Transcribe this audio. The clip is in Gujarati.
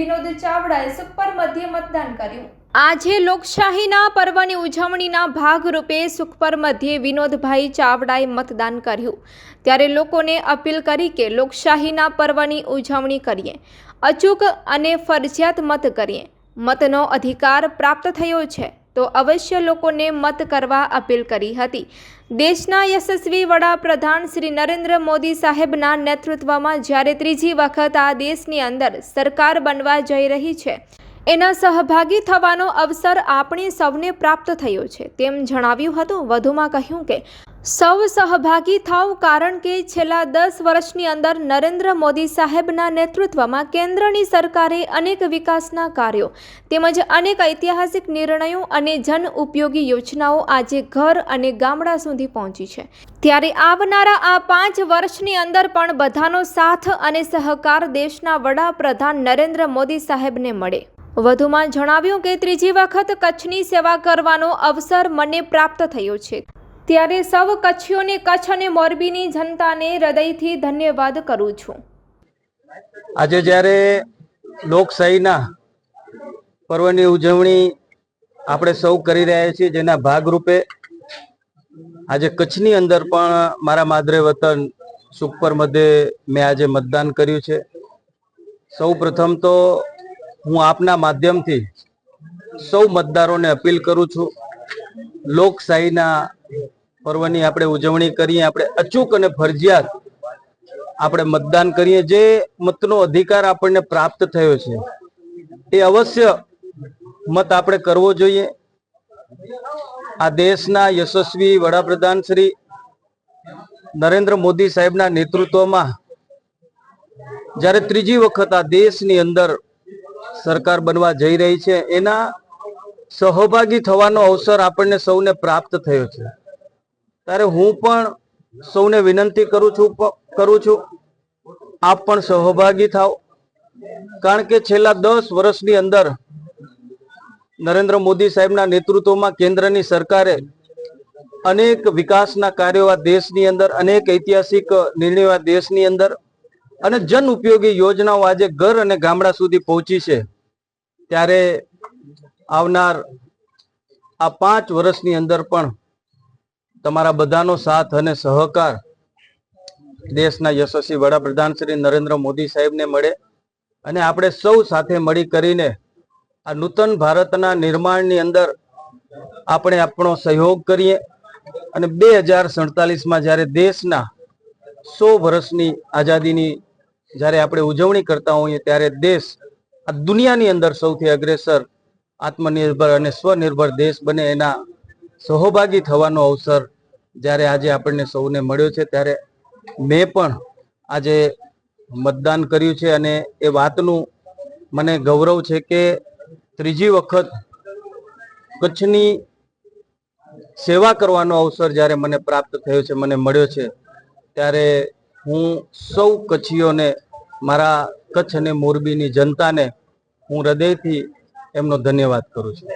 વિનોદ ચાવડાએ સુપર મધ્યે મતદાન કર્યું. આજે લોકશાહીના પર્વની ઉજવણીના ભાગરૂપે સુખપર મધ્યે વિનોદભાઈ ચાવડાએ મતદાન કર્યું. ત્યારે લોકોને અપીલ કરી કે લોકશાહીના પર્વની ઉજવણી કરીએ. અચૂક અને ફરજિયાત મત કરીએ. મતનો અધિકાર પ્રાપ્ત થયો છે. તો અવશ્ય લોકોને મત કરવા અપીલ કરી હતી. દેશના યશસ્વી વડાપ્રધાન શ્રી નરેન્દ્ર મોદી સાહેબના નેતૃત્વમાં જ્યારે ત્રીજી વખત આ દેશની અંદર સરકાર બનવા જઈ રહી છે, એના સહભાગી થવાનો અવસર આપણે સૌને પ્રાપ્ત થયો છે. તેમ જણાવ્યું હતું. વધુમાં કહ્યું કે સૌ સહભાગી થાવ કારણ કે છેલ્લા દસ વર્ષની અંદર નરેન્દ્ર મોદી સાહેબના નેતૃત્વમાં કેન્દ્રની સરકારે અનેક વિકાસના કાર્યો તેમજ અનેક ઐતિહાસિક નિર્ણયો અને જન ઉપયોગી યોજનાઓ આજે ઘર અને ગામડા સુધી પહોંચી છે. ત્યારે આવનારા આ પાંચ વર્ષની અંદર પણ બધાનો સાથ અને સહકાર દેશના વડાપ્રધાન નરેન્દ્ર મોદી સાહેબને મળે. વધુમાં જણાવ્યું કે ત્રીજી વખત કચ્છની સેવા કરવાનો અવસર મને પ્રાપ્ત થયો છે. ત્યારે સૌ કચ્છીઓને કચ્છ અને મોરબીની જનતાને હૃદયથી ધન્યવાદ કરું છું. આજે જ્યારે લોકશાહીના પર્વની ઉજવણી આપણે સૌ કરી રહ્યા છીએ, જેના ભાગરૂપે આજે કચ્છની અંદર પણ મારા માદરે વતન સુખપર મધ્યે મેં આજે મતદાન કર્યું છે. સૌ પ્રથમ તો હું આપના માધ્યમથી સૌ મતદારોને અપીલ કરું છું, લોકશાહીના પર્વની આપણે ઉજવણી કરીએ, આપણે અચૂક અને ફરજિયાત આપણે મતદાન કરીએ, જે મતનો અધિકાર આપણને પ્રાપ્ત થયો છે. એ અવશ્ય મત આપણે કરવો જોઈએ. આ દેશના યશસ્વી વડાપ્રધાન શ્રી નરેન્દ્ર મોદી સાહેબના નેતૃત્વમાં જ્યારે ત્રીજી વખત આ દેશની અંદર સરકાર બનવા જઈ રહી છે, એના સહભાગી થવાનો અવસર આપણને સૌને પ્રાપ્ત થયો છે. ત્યારે હું પણ સૌને વિનંતી કરું છું કરું છું, આપ પણ સહભાગી થાવ કારણ કે છેલ્લા દસ વર્ષની અંદર નરેન્દ્ર મોદી સાહેબના નેતૃત્વમાં કેન્દ્રની સરકારે અનેક વિકાસના કાર્યો આ દેશની અંદર, અનેક ઐતિહાસિક નિર્ણયો આ દેશની અંદર અને જન ઉપયોગી યોજનાઓ આજે ઘર અને ગામડા સુધી પહોંચી છે. ત્યારે આવનાર આ પાંચ વર્ષની અંદર પણ તમારા બધાનો સાથ અને સહકાર દેશના યશસ્વી વડાપ્રધાન શ્રી નરેન્દ્ર મોદી સાહેબને મળે અને આપણે સૌ સાથે મળી કરીને આ નૂતન ભારતના નિર્માણની અંદર આપણે આપણો સહયોગ કરીએ અને બે હજાર સડતાલીસમાં જ્યારે દેશના સો વર્ષની આઝાદીની જ્યારે આપણે ઉજવણી કરતા હોઈએ ત્યારે દેશ આ દુનિયાની અંદર સૌથી અગ્રેસર, આત્મનિર્ભર અને સ્વનિર્ભર દેશ બને એના સહભાગી થવાનો અવસર જ્યારે આજે આપણને સૌને મળ્યો છે, ત્યારે મેં પણ આજે મતદાન કર્યું છે અને એ વાતનું મને ગૌરવ છે કે ત્રીજી વખત કચ્છની સેવા કરવાનો અવસર જ્યારે મને પ્રાપ્ત થયો છે, મને મળ્યો છે, ત્યારે હું સૌ કચ્છીઓને, મારા કચ્છ અને મોરબીની જનતાને હું હૃદયથી એમનો ધન્યવાદ કરું છું.